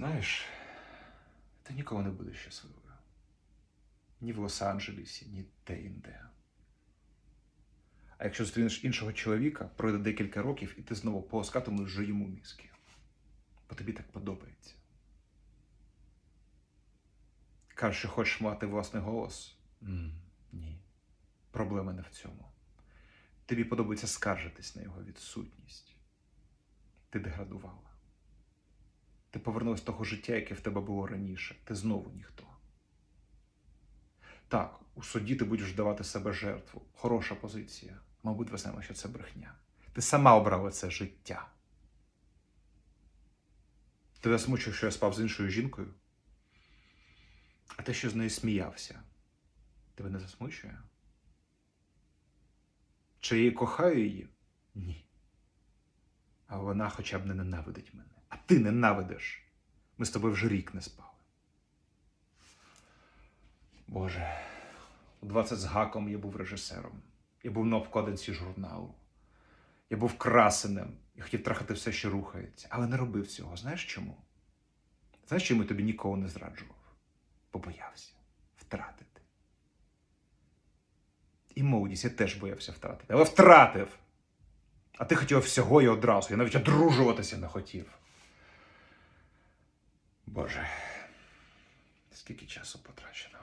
Знаєш, ти ніколи не будеш щасливою. Ні в Лос-Анджелесі, ні де-інде. А якщо зустрінеш іншого чоловіка, пройде декілька років, і ти знову полоскатимеш йому мізки. Бо тобі так подобається. Кажеш, що хочеш мати власний голос? м ні. Проблема не в цьому. Тобі подобається скаржитись на його відсутність. Ти деградувала. Ти повернулась того життя, яке в тебе було раніше. Ти знову ніхто. Так, у суді ти будеш давати себе жертву. Хороша позиція. Мабуть, ви знаємо, що це брехня. Ти сама обрала це життя. Тебе засмучує, що я спав з іншою жінкою? А те, що з нею сміявся, тебе не засмучує? Чи я її кохаю її? Ні. А вона хоча б не ненавидить мене. А ти ненавидиш. Ми з тобою вже рік не спали. Боже, у 20 з гаком я був режисером. Я був на обкладинці журналу. Я був красеним і хотів трахати все, що рухається, але не робив цього. Знаєш чому? Знаєш, чому я тобі ніколи не зраджував? Побоявся втратити. І молодість я теж боявся втратити, але втратив. А ти хотів всього і одразу. Я навіть одружуватися не хотів. Боже, скільки часу потрачено.